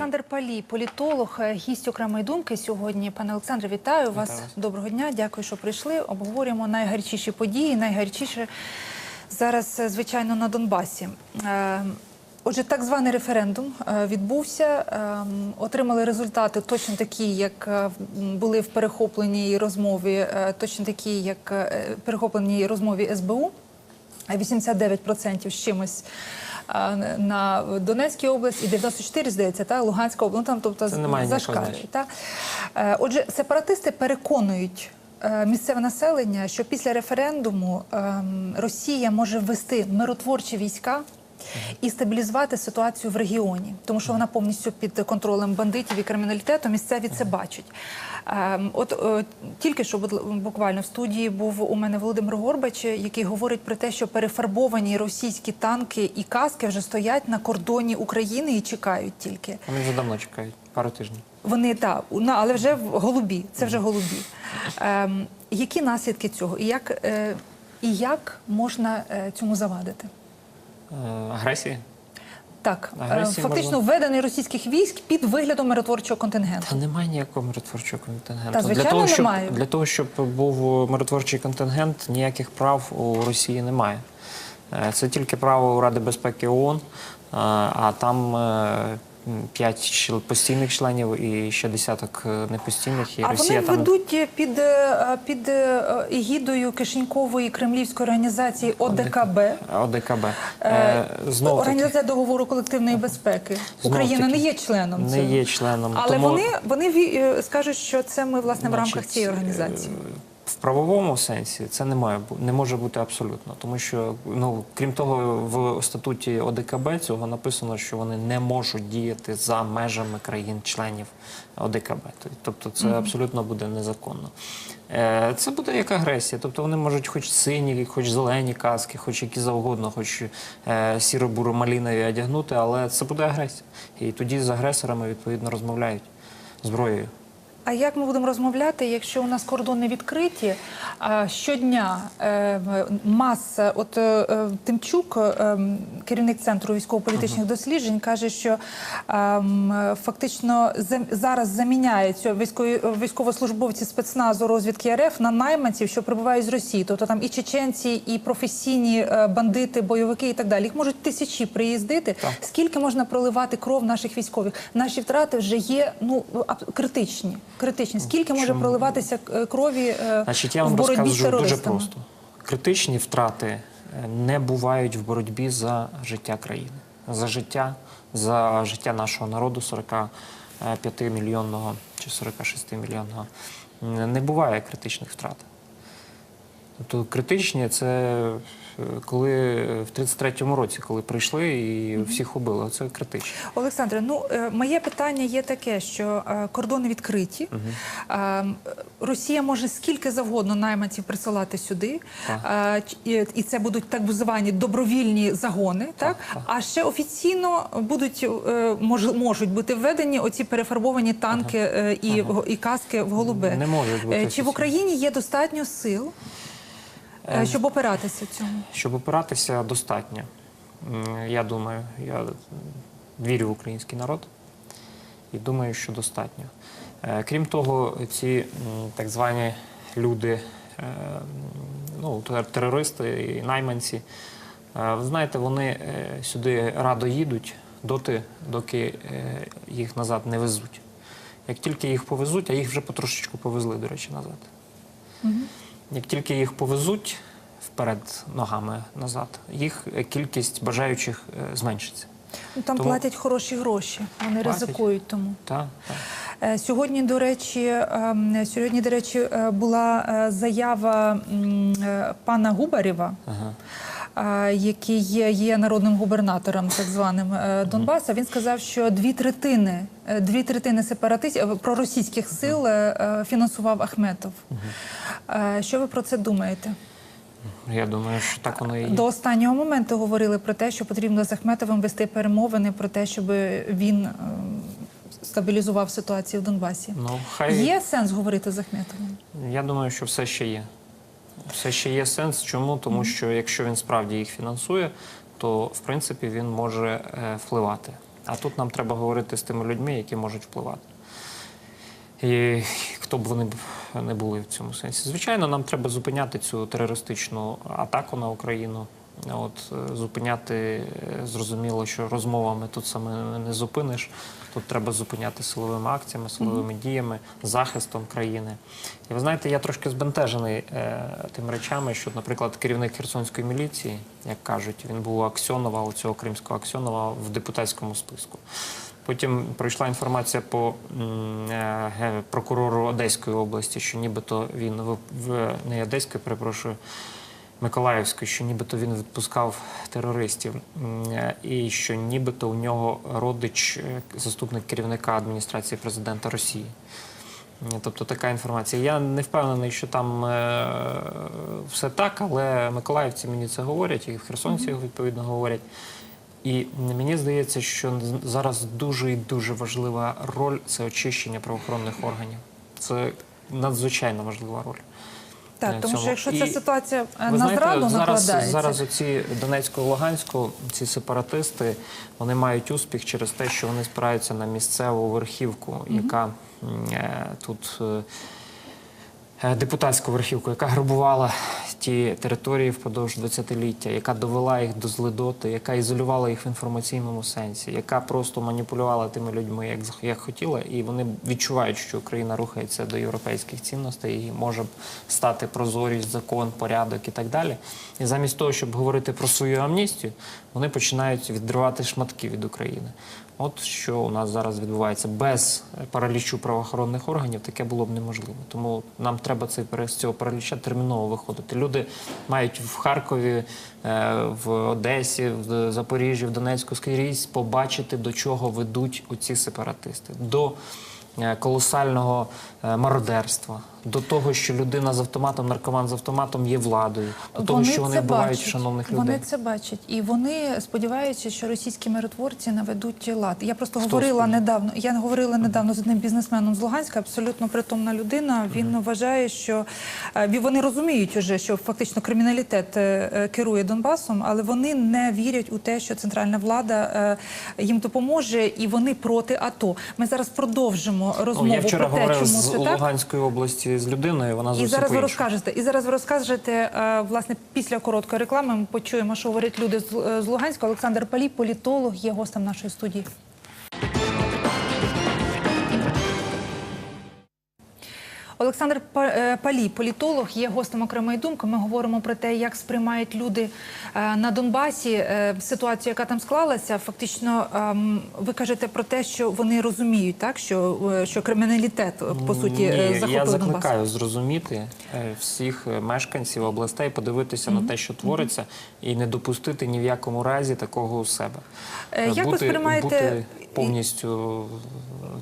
Олександр Палій, політолог, е, гість окремої думки сьогодні. Пане Олександре, вітаю вас. Вітаю вас. Доброго дня. Дякую, що прийшли. Обговорюємо найгарячіші події. Найгарячіше зараз, е, звичайно, на Донбасі. Е, Отже, так званий референдум відбувся. Ем, Отримали результати точно такі, як були в перехопленій розмові, точно такі, як перехопленій розмові СБУ. 89% з чимось на Донецькій області і 94, здається, та Луганська область. Ну там, тобто, зашкалює. Та? Е, Отже, сепаратисти переконують е, місцеве населення, що після референдуму ем, Росія може ввести миротворчі війська. І стабілізувати ситуацію в регіоні, тому що вона повністю під контролем бандитів і криміналітету. Місцеві це бачать. Ем, от е, тільки що буквально в студії був у мене Володимир Горбач, який говорить про те, що перефарбовані російські танки і каски вже стоять на кордоні України і чекають тільки. Вони вже давно чекають, пару тижнів. Вони так, але вже в голубі. Це вже голубі. Ем, які наслідки цього? І як, е, і як можна е, цьому завадити? Е, агресії? Так, е, Агресії фактично можна- введення російських військ під виглядом миротворчого контингенту. Та немає ніякого миротворчого контингенту. Та, звичайно, для того, щоб, немає. Для того, щоб був миротворчий контингент, ніяких прав у Росії немає. Е, Це тільки право у Ради безпеки ООН, е, а там е, п'ять постійних членів і ще десяток е, непостійних. І А Росія вони там ведуть під, е, під е, егідою Кишенькової кремлівської організації ОДКБ. ОДКБ. Е, Знов Організація договору колективної безпеки. Знов Україна таки, не є членом не цього. є членом. Але тому- вони, вони скажуть, що це ми власне в рамках цієї організації. В правовому сенсі це не має не може бути абсолютно, тому що ну крім того, в статуті ОДКБ цього написано, що вони не можуть діяти за межами країн-членів ОДКБ. Тобто це абсолютно буде незаконно. Е, Це буде як агресія. Тобто вони можуть хоч сині, хоч зелені каски, хоч які завгодно, хоч е, сіро-буро-малінові одягнути, але це буде агресія. І тоді з агресорами відповідно розмовляють зброєю. А як ми будемо розмовляти, якщо у нас кордони відкриті? А щодня е, маса, от е, е, Тимчук, керівник центру військово-політичних досліджень, каже, що фактично зараз заміняють військовослужбовці спецназу розвідки РФ на найманців, що прибувають з Росії. Тобто там і чеченці, і професійні бандити, бойовики і так далі. Їх можуть тисячі приїздити. Так. Скільки можна проливати кров наших військових? Наші втрати вже є ну критичні. Критичні. Скільки може Чому? проливатися е, крові е, Значить, я в вам боротьбі з розкажу дуже просто. Критичні втрати е, не бувають в боротьбі за життя країни, за життя, за життя нашого народу 45 мільйонного чи 46 мільйонного. Не буває критичних втрат. Тобто критичні це коли в 33-му році, коли прийшли і всіх убили. Це критично. Олександре, ну е, моє питання є таке, що е, кордони відкриті. Е, Росія може скільки завгодно найманців присилати сюди, Так. е, і- це будуть так звані добровільні загони. Так, так. а ще офіційно будуть е, можуть бути введені оці перефарбовані танки е, і, каски в голубе. Не можуть бути Е, Чи в. Україні є достатньо сил, е, Е, щоб опиратися цьому? Щоб опиратися достатньо. Я думаю, я вірю в український народ і думаю, що достатньо. Е, Крім того, ці так звані люди, е, ну, терористи і найманці, е, ви знаєте, вони е, сюди радо їдуть доти, доки е, їх назад не везуть. Як тільки їх повезуть, а їх вже потрошечку повезли, до речі, назад. Як тільки їх повезуть вперед ногами назад, їх е, кількість бажаючих е, зменшиться. Ну, Там Тому- платять хороші гроші, вони Платять. ризикують тому. Так, так. Е, Сьогодні, до речі, ем, сьогодні, до речі, була заява пана Губарєва, Ага. який є, є народним губернатором так званим Донбаса. Він сказав, що дві третини, дві третини сепаратистів проросійських сил фінансував Ахметов. Е, Що ви про це думаєте? Я думаю, що так воно і є. До останнього моменту говорили про те, що потрібно з Ахметовим вести перемовини про те, щоб він ем, стабілізував ситуацію в Донбасі. Ну, хай Є сенс говорити з Ахметовим? я думаю, що все ще є. Все ще є сенс. Чому? Тому що якщо він справді їх фінансує, то в принципі він може е, впливати. А тут нам треба говорити з тими людьми, які можуть впливати. І хто б вони б не були в цьому сенсі. Звичайно, нам треба зупиняти цю терористичну атаку на Україну. От е, зупиняти е, зрозуміло, що розмовами тут саме не зупиниш. Тут треба зупиняти силовими акціями, силовими діями, захистом країни. І ви знаєте, я трошки збентежений е, тими речами, що, наприклад, керівник Херсонської міліції, як кажуть, він був у Аксьонова, у цього кримського Аксьонова в депутатському списку. Потім пройшла інформація по е, прокурору Одеської області, що нібито він в, в не Одеської, перепрошую, Миколаївської, що нібито він відпускав терористів, е, і що нібито у нього родич, е, заступник керівника адміністрації президента Росії. Тобто така інформація. Я не впевнений, що там е, все так, але миколаївці мені це говорять, і херсонці відповідно говорять. І мені здається, що зараз дуже і дуже важлива роль це очищення правоохоронних органів. Це надзвичайно важлива роль. Так, е, тому цьому. що якщо І ця ситуація е, Ви на знаєте, зраду зараз, накладається, зараз оці Донецько-Луганську, ці сепаратисти, вони мають успіх через те, що вони спираються на місцеву верхівку, яка м, е, тут. е, е, Депутатську верхівку, яка грабувала ті території впродовж 20-ліття, яка довела їх до злидоти, яка ізолювала їх в інформаційному сенсі, яка просто маніпулювала тими людьми, як, як хотіла, і вони відчувають, що Україна рухається до європейських цінностей і може стати прозорість, закон, порядок і так далі. І замість того, щоб говорити про свою амністію, вони починають відривати шматки від України. От що у нас зараз відбувається без паралічу правоохоронних органів, таке було б неможливо. Тому нам треба цей з цього параліча терміново виходити. Люди мають в Харкові, е, в Одесі, в Запоріжжі, в Донецьку скрізь побачити, до чого ведуть оці сепаратисти. До е, колосального е, мародерства, до того, що людина з автоматом, наркоман з автоматом є владою, до того, що вони це вбивають шановних людей. Вони це бачать, і вони сподіваються, що російські миротворці наведуть лад. Я просто Хто говорила недавно. Я говорила недавно з одним бізнесменом з Луганська, абсолютно притомна людина. Він вважає, що е, вони розуміють уже, що фактично криміналітет е, е, керує Донбасом, але вони не вірять у те, що центральна влада їм допоможе, і вони проти АТО. Ми зараз продовжимо розмову я вчора про те, чому з це так. Луганської області з людиною. Вона І зовсім зараз ви розкажете. І зараз ви розкажете е, власне після короткої реклами. Ми почуємо, що говорять люди з, е, з Луганська. Олександр Палій, політолог, є гостем нашої студії. Олександр е, політолог, є гостем окремої думки. Ми говоримо про те, як сприймають люди е, на Донбасі е, ситуацію, яка там склалася. Фактично, ем, ви кажете про те, що вони розуміють, так що, що криміналітет по суті Ні, я захопив Донбас. закликаю зрозуміти всіх мешканців областей, подивитися на те, що твориться, і не допустити ні в якому разі такого у себе. Як ви сприймаєте- бути повністю,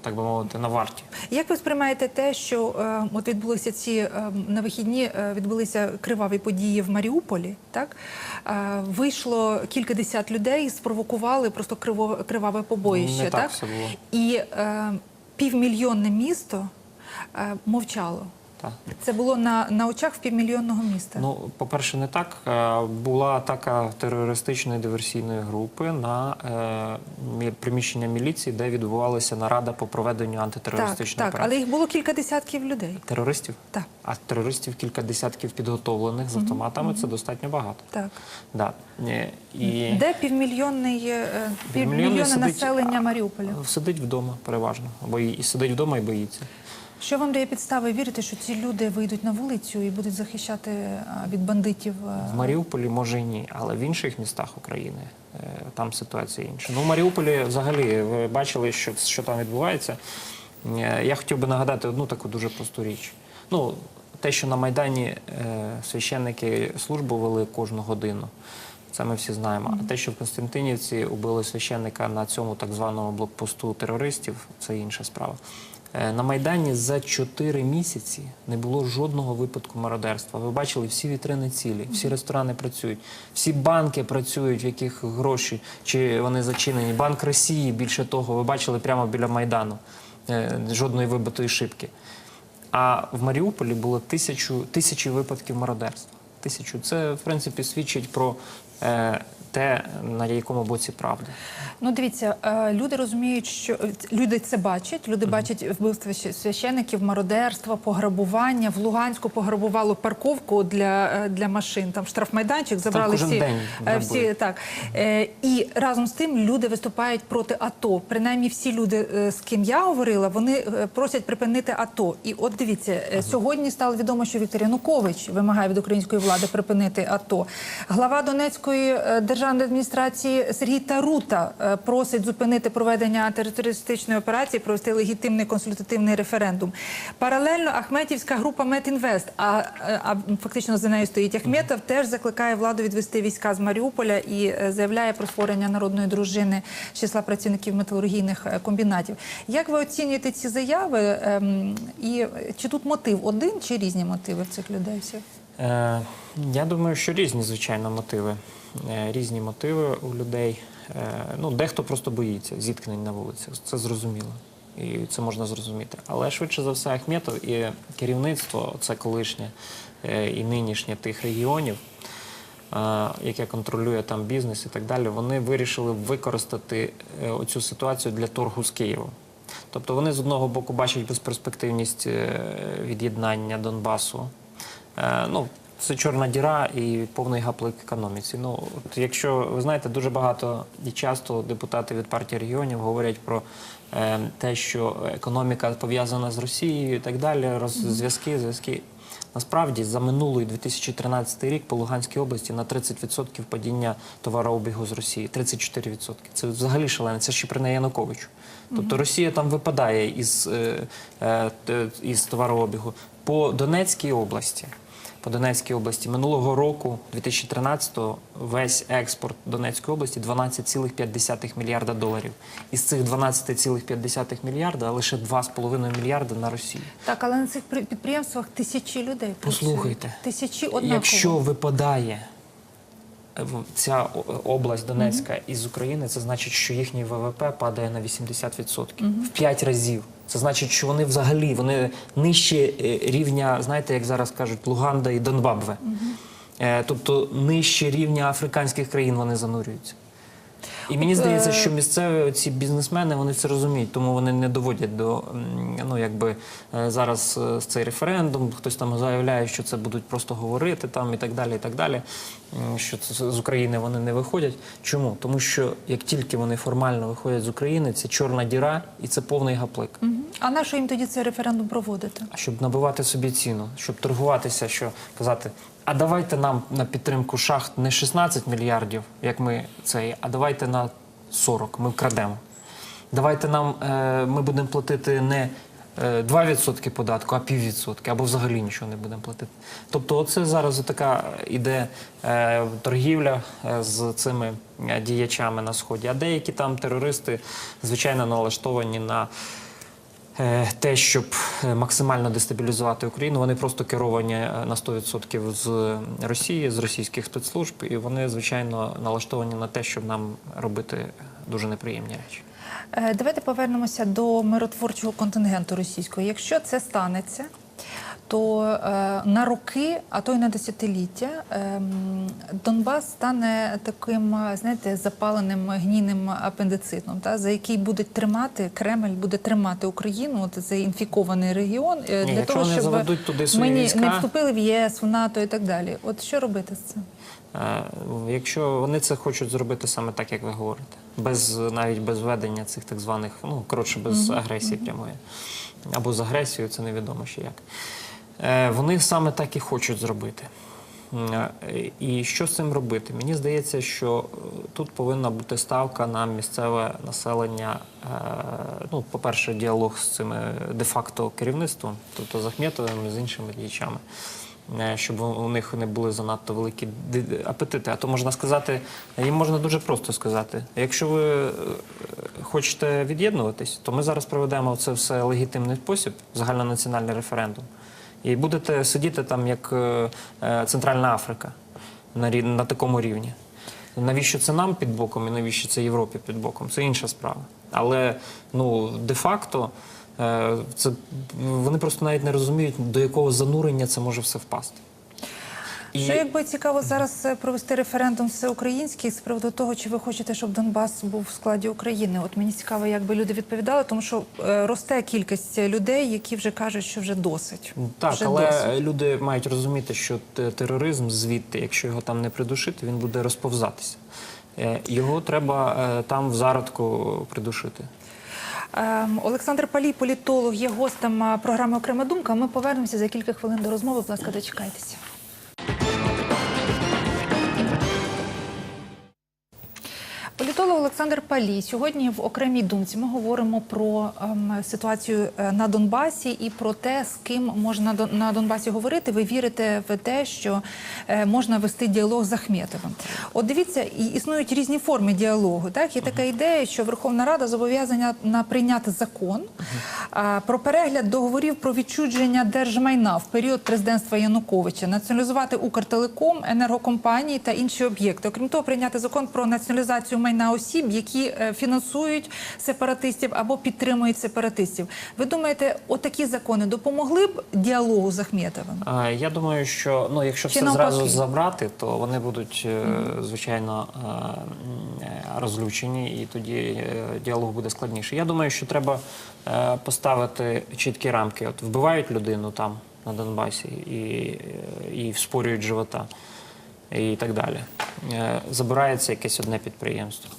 так би мовити, на варті. Як ви сприймаєте те, що е, от відбулися ці е, на вихідні е, відбулися криваві події в Маріуполі? Так е, вийшло кількадесят людей, спровокували просто криво, криваве побоїще. Не так все було. І е, півмільйонне місто е, мовчало. Так. Це було на, на очах в півмільйонного міста. Ну, по-перше, не так. Е, Була атака терористичної диверсійної групи на е, приміщення міліції, де відбувалася нарада по проведенню так, антитерористичної так, але їх було кілька десятків людей. Терористів? Так, А терористів кілька десятків підготовлених з автоматами це достатньо багато. так. Да. І Де півмільйонний е, півмільйонне сидить, населення Маріуполя? сидить вдома переважно. Або і і сидить вдома і боїться. Що вам дає підстави вірити, що ці люди вийдуть на вулицю і будуть захищати від бандитів? В Маріуполі може і ні, але в інших містах України е, там ситуація інша. Ну, в Маріуполі взагалі ви бачили, що, що там відбувається. Е, Я хотів би нагадати одну таку дуже просту річ. Ну, те, що на Майдані е, священники службу вели кожну годину. Це ми всі знаємо. А те, що в Константинівці убили священника на цьому так званому блокпосту терористів, це інша справа. Е, На Майдані за 4 місяці не було жодного випадку мародерства. Ви бачили, всі вітрини цілі, всі ресторани працюють, всі банки працюють, в яких гроші чи вони зачинені. Банк Росії, більше того, ви бачили прямо біля Майдану. Е, Жодної вибитої шибки. А в Маріуполі було тисячу, тисячі випадків мародерства. Тисячу. Це, в принципі, свідчить про е, те, на якому боці правди. Ну, дивіться, е, люди розуміють, що е, люди це бачать. Люди бачать вбивство священиків, мародерство, пограбування. В Луганську пограбувало парковку для, е, для машин. Там штрафмайданчик забрали кожен всі, день всі так. І разом з тим люди виступають проти АТО. Принаймні, всі люди, з ким я говорила, вони просять припинити АТО. І от дивіться, сьогодні стало відомо, що Віктор Янукович вимагає від української влади припинити АТО. Глава Донецької е, державної адміністрації Сергій Тарута е, просить зупинити проведення антитерористичної операції, провести легітимний консультативний референдум. Паралельно Ахметівська група Метінвест, а, е, а фактично за нею стоїть Ахметов, теж закликає владу відвести війська з Маріуполя і е, заявляє про створення народної дружини з числа працівників металургійних комбінатів. Як ви оцінюєте ці заяви? ем, І чи тут мотив один, чи різні мотиви цих людей всіх? Е, я думаю, що різні, звичайно, мотиви. Е, різні мотиви у людей. Е, ну, дехто просто боїться зіткнень на вулицях. Це зрозуміло. І це можна зрозуміти. Але швидше за все, Ахметов і керівництво, це колишнє і нинішнє тих регіонів, яке контролює там бізнес і так далі, вони вирішили використати оцю ситуацію для торгу з Києвом. Тобто вони з одного боку бачать безперспективність від'єднання Донбасу. Е, Ну, це чорна діра і повний гаплик економіці. Ну, от якщо ви знаєте, дуже багато і часто депутати від партії регіонів говорять про е, те, що економіка пов'язана з Росією і так далі, роз, зв'язки, зв'язки. Насправді за минулий 2013 рік по Луганській області на 30% падіння товарообігу з Росії. 34%. Це взагалі шалене. Це ще при не Януковичу. Тобто Росія там випадає із, е, е, із товарообігу. По Донецькій області. По Донецькій області минулого року, 2013-го, весь експорт Донецької області 12,5 мільярда доларів. Із цих 12,5 мільярда лише 2,5 мільярда на Росію. Так, але на цих при- підприємствах тисячі людей. Послухайте, Тисячі однаково. Якщо випадає е, ця область Донецька із України, це значить, що їхній ВВП падає на 80%. В 5 разів. Це значить, що вони взагалі вони нижче е, рівня, знаєте, як зараз кажуть, Луганда і Донбабве. угу. Тобто нижче рівня африканських країн вони занурюються. І мені здається, е, що місцеві ці бізнесмени вони це розуміють, тому вони не доводять до ну якби е, зараз е, цей референдум. Хтось там заявляє, що це будуть просто говорити там і так далі. І так далі. Що це з України вони не виходять. Чому? Тому що як тільки вони формально виходять з України, це чорна діра і це повний гаплик. Мгм. А на що їм тоді цей референдум проводити? Щоб набивати собі ціну, щоб торгуватися, що казати, а давайте нам на підтримку шахт не 16 мільярдів, як ми цей, а давайте на 40, ми вкрадемо. Давайте нам е, ми будемо платити не е, 2% податку, а піввідсотки, або взагалі нічого не будемо платити. Тобто, оце зараз така іде е, торгівля е, з цими е, діячами на сході. А деякі там терористи, звичайно, налаштовані на е, те, щоб е, максимально дестабілізувати Україну, вони просто керовані е, на 100% з Росії, з російських спецслужб, і вони, звичайно, налаштовані на те, щоб нам робити дуже неприємні речі. Е, Давайте повернемося до миротворчого контингенту російського. Якщо це станеться, то е, на роки, а то й на десятиліття, ем, Донбас стане таким, знаєте, запаленим гнійним апендицитом, та, за який буде тримати Кремль, буде тримати Україну, от цей інфікований регіон, е, Ні, для того, щоб заведуть туди свої ми війська- не вступили в ЄС, в НАТО і так далі. От що робити з цим? Якщо вони це хочуть зробити саме так, як ви говорите, без навіть без введення цих так званих, ну коротше, без агресії прямої або з агресією, це невідомо ще як. Е, Вони саме так і хочуть зробити. Е, І що з цим робити? Мені здається, що е, тут повинна бути ставка на місцеве населення. Ну, по-перше, діалог з цими де-факто керівництвом, тобто з Ахметовим і з іншими діячами. Щоб у них не були занадто великі апетити. А то можна сказати, їм можна дуже просто сказати: якщо ви хочете від'єднуватись, то ми зараз проведемо це все легітимний спосіб, загальнонаціональний референдум. І будете сидіти там як е, е, Центральна Африка на, такому рівні. Навіщо це нам під боком і навіщо це Європі під боком? Це інша справа. Але ну, де-факто е, вони просто навіть не розуміють, до якого занурення це може все впасти. І- Що якби цікаво зараз е, провести референдум всеукраїнський з приводу того, чи ви хочете, щоб Донбас був в складі України? От мені цікаво, як би люди відповідали, тому що е, росте кількість людей, які вже кажуть, що вже досить. Так, вже але досить. люди мають розуміти, що тероризм звідти, якщо його там не придушити, він буде розповзатися. Е, Його треба там в зародку придушити. Ем, Олександр Палій, політолог, є гостем програми Окрема думка. Ми повернемося за кілька хвилин до розмови. Будь ласка, дочекайтеся. Політолог Олександр Палій. Сьогодні в окремій думці ми говоримо про ем, ситуацію е, на Донбасі і про те, з ким можна на Донбасі говорити. Ви вірите в те, що е, можна вести діалог з Ахметовим. От дивіться, і існують різні форми діалогу. Так є така ідея, що Верховна Рада зобов'язана на прийняти закон а, про перегляд договорів про відчудження держмайна в період президентства Януковича, націоналізувати Укртелеком, енергокомпанії та інші об'єкти. Окрім того, прийняти закон про націоналізацію майна осіб, які е, фінансують сепаратистів або підтримують сепаратистів. Ви думаєте, отакі закони допомогли б діалогу з Ахметовим? Я думаю, що ну, якщо Чи все зразу забрати, то вони будуть е, звичайно е, розлючені, і тоді діалог буде складніший. Я думаю, що треба поставити чіткі рамки. От вбивають людину там на Донбасі і, і вспорюють живота і так далі. Е, Забирається якесь одне підприємство.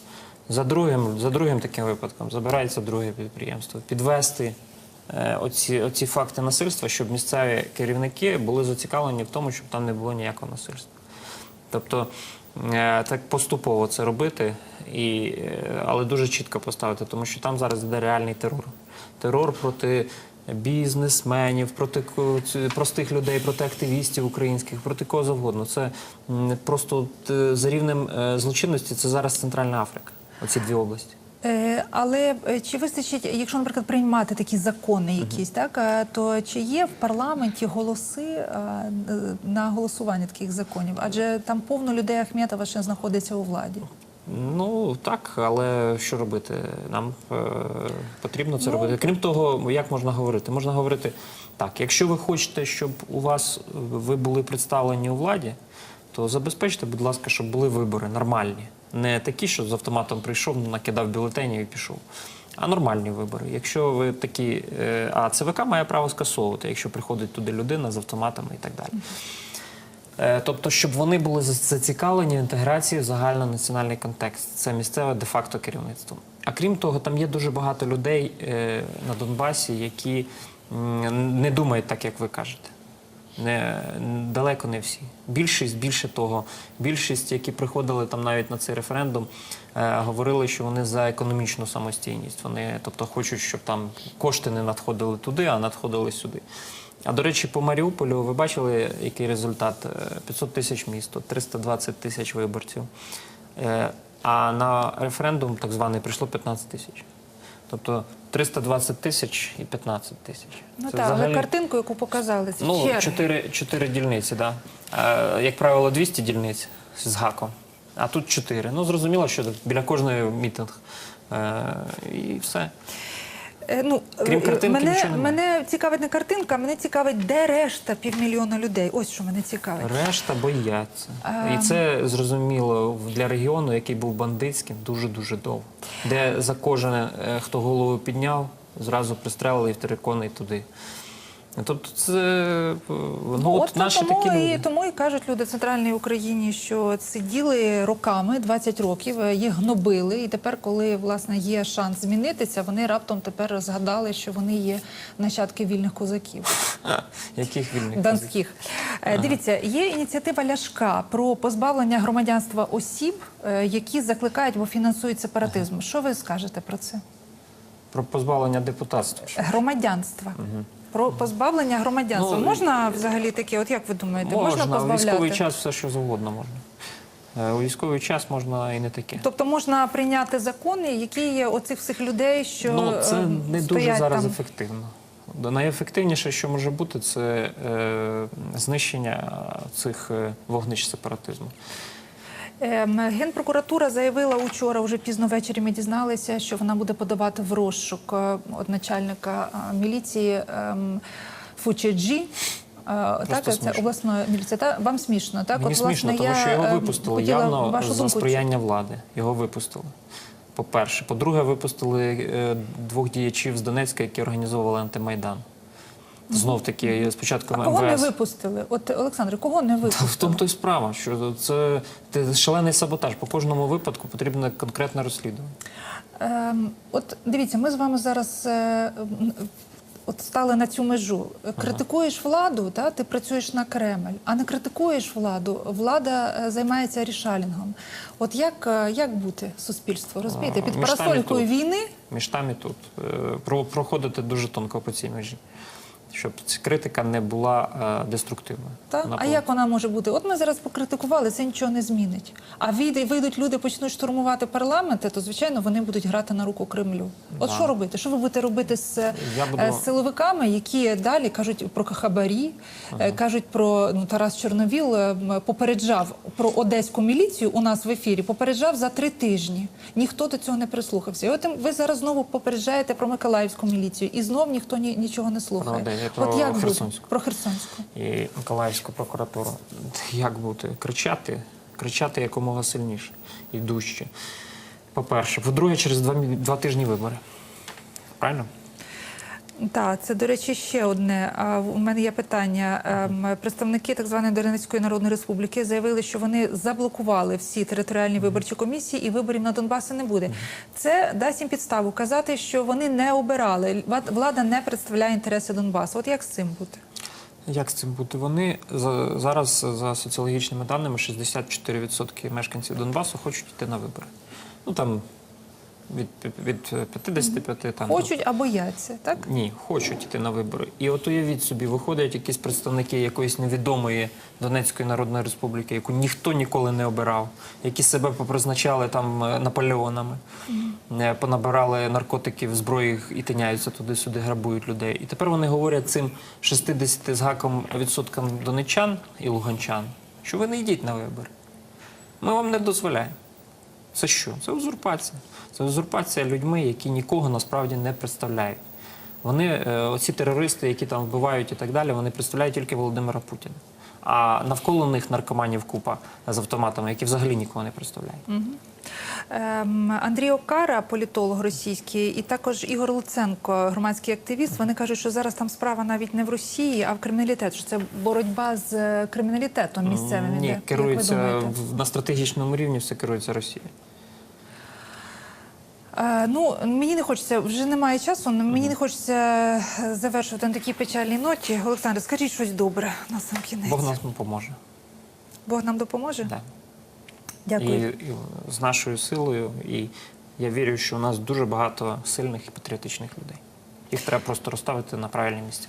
За другим, за другим таким випадком забирається друге підприємство. Підвести е, оці, оці факти насильства, щоб місцеві керівники були зацікавлені в тому, щоб там не було ніякого насильства. Тобто е, так поступово це робити, і, але дуже чітко поставити, тому що там зараз йде реальний терор. Терор проти бізнесменів, проти простих людей, проти активістів українських, проти кого завгодно. Це просто е, за рівнем е, злочинності це зараз Центральна Африка, оці дві області. Е, Але чи вистачить, якщо, наприклад, приймати такі закони якісь, так то чи є в парламенті голоси на голосування таких законів? Адже там повно людей Ахметова ще знаходиться у владі. Ну так, але що робити? Нам е, потрібно це Ну, робити. Крім того, як можна говорити? Можна говорити так: якщо ви хочете, щоб у вас ви були представлені у владі, то забезпечте, будь ласка, щоб були вибори нормальні, не такі, що з автоматом прийшов, накидав бюлетені і пішов. А нормальні вибори. Якщо ви такі, е, а ЦВК має право скасовувати, якщо приходить туди людина з автоматами і так далі. Е, Тобто, щоб вони були зацікавлені в інтеграції в загальнонаціональний контекст. Це місцеве де-факто керівництво. А крім того, там є дуже багато людей е, на Донбасі, які не думають так, як ви кажете. Не, далеко не всі. Більшість, більше того, більшість, які приходили там навіть на цей референдум, е, говорили, що вони за економічну самостійність. Вони, тобто, хочуть, щоб там кошти не надходили туди, а надходили сюди. А до речі, по Маріуполю ви бачили, який результат? Е, 500 тисяч місто, 320 тисяч виборців. Е, А на референдум так званий прийшло 15 тисяч. Тобто 320 тисяч і 15 тисяч. Ну так, але картинку, яку показали, це Ну, черги. чотири, чотири дільниці, так. Да. Е, як правило, 200 дільниць з гаком, а тут чотири. Ну, зрозуміло, що біля кожної мітинг. Е, і все. Е, Ну, Крім е, картинки мене, нічого немає. мене цікавить не картинка, мене цікавить, де решта півмільйона людей. Ось що мене цікавить. Решта бояться. а... І це зрозуміло для регіону, який був бандитським, дуже-дуже довго. Де за кожен, е, хто голову підняв, зразу пристрелили і в терикони туди. Тобто це е, ну, от, наші тому, такі і, тому і кажуть люди в центральній Україні, що сиділи роками, 20 років, е, їх гнобили, і тепер, коли власне є шанс змінитися, вони раптом тепер згадали, що вони є нащадки вільних козаків. Яких вільних Донських. Е, Дивіться, є ініціатива Ляшка про позбавлення громадянства осіб, які закликають або фінансують сепаратизм. Що ви скажете про це? Про позбавлення депутатства. Громадянства. Про позбавлення громадянства. Ну, можна взагалі таке, от як ви думаєте, можна, Можна, у позбавляти? військовий час все, що завгодно можна. Е, У військовий час можна і не таке. Тобто можна прийняти закони, які є оцих всіх людей, що ну, це е, не дуже зараз там. ефективно. Найефективніше, що може бути, це е, знищення цих е, вогнищ сепаратизму. Ем, Генпрокуратура заявила учора, вже пізно ввечері ми дізналися, що вона буде подавати в розшук е, от начальника е, міліції ем, Фучеджі. так, це обласної міліції. Та вам смішно, так? Мені От, смішно, власне, тому що його е, випустили явно вашу за думку сприяння влади. Його випустили. По-перше. По-друге, випустили е, двох діячів з Донецька, які організовували антимайдан. Знов таки, спочатку А кого не випустили? От Олександре, кого не випустили? в тому то й справа, що це, шалений саботаж. По кожному випадку потрібно конкретне розслідування. Ем, от дивіться, ми з вами зараз е, от стали на цю межу. Критикуєш владу, та, ти працюєш на Кремль, а не критикуєш владу. Влада е, займається рішалінгом. От як, е, як бути суспільству? Розумієте, під парасолькою війни Між там і тут. Проходити дуже тонко по цій межі. Щоб ця критика не була е, деструктивною. Та? А як вона може бути? От ми зараз покритикували, це нічого не змінить. А вийде, вийдуть люди, почнуть штурмувати парламенти, то звичайно вони будуть грати на руку Кремлю. От Да. що робити? Що ви будете робити з, Я буду- е, з силовиками, які далі кажуть про хабарі, е, кажуть про ну Тарас Чорновіл е, м, попереджав про одеську міліцію у нас в ефірі. Попереджав за три тижні. Ніхто до цього не прислухався. І от ви зараз знову попереджаєте про Миколаївську міліцію, і знов ніхто ні, нічого не слухає. От про як бути? Херсонську. Про Херсонську. і Миколаївську прокуратуру. Як бути? Кричати, кричати якомога сильніше і дужче. По-перше. По-друге, через два, два тижні вибори. Правильно? Так, це, до речі, ще одне. У мене є питання. Ем, Представники так званої Донецької Народної Республіки заявили, що вони заблокували всі територіальні виборчі комісії і виборів на Донбасі не буде. Це дасть їм підставу казати, що вони не обирали. Влада не представляє інтереси Донбасу. От як з цим бути? Як з цим бути? Вони зараз за соціологічними даними 64% мешканців Донбасу хочуть йти на вибори. Ну там від, від 55 там Хочуть а бояться, так? Ні, хочуть йти на вибори. І от уявіть собі, виходять якісь представники якоїсь невідомої Донецької Народної Республіки, яку ніхто ніколи не обирав, які себе попризначали там е, Наполеонами, е, понабирали наркотиків, зброї і тиняються туди-сюди, грабують людей. І тепер вони говорять цим 60 з гаком відсоткам донечан і луганчан, що ви не йдіть на вибори. Ми вам не дозволяємо. Це що? Це узурпація. Це узурпація людьми, які нікого насправді не представляють. Вони, е, оці терористи, які там вбивають і так далі, вони представляють тільки Володимира Путіна. А навколо них наркоманів купа з автоматами, які взагалі нікого не представляють. Ем, Андрій Окара, політолог російський, і також Ігор Луценко, громадський активіст. Вони кажуть, що зараз там справа навіть не в Росії, а в криміналітет. Що це боротьба з криміналітетом місцевим. Ні, Як керується на стратегічному рівні, все керується Росією. Е, ну мені не хочеться, вже немає часу. Мені не хочеться е, завершувати на такій печальній ноті. Олександр, скажіть щось добре на сам кінець. Бог нам поможе. Бог нам допоможе. Да. Дякую. І, і з нашою силою. І я вірю, що у нас дуже багато сильних і патріотичних людей. Їх треба просто розставити на правильні місця.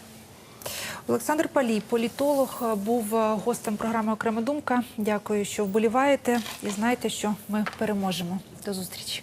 Олександр Палій, політолог, е, був гостем програми Окрема думка. Дякую, що вболіваєте, і знайте, що ми переможемо. До зустрічі.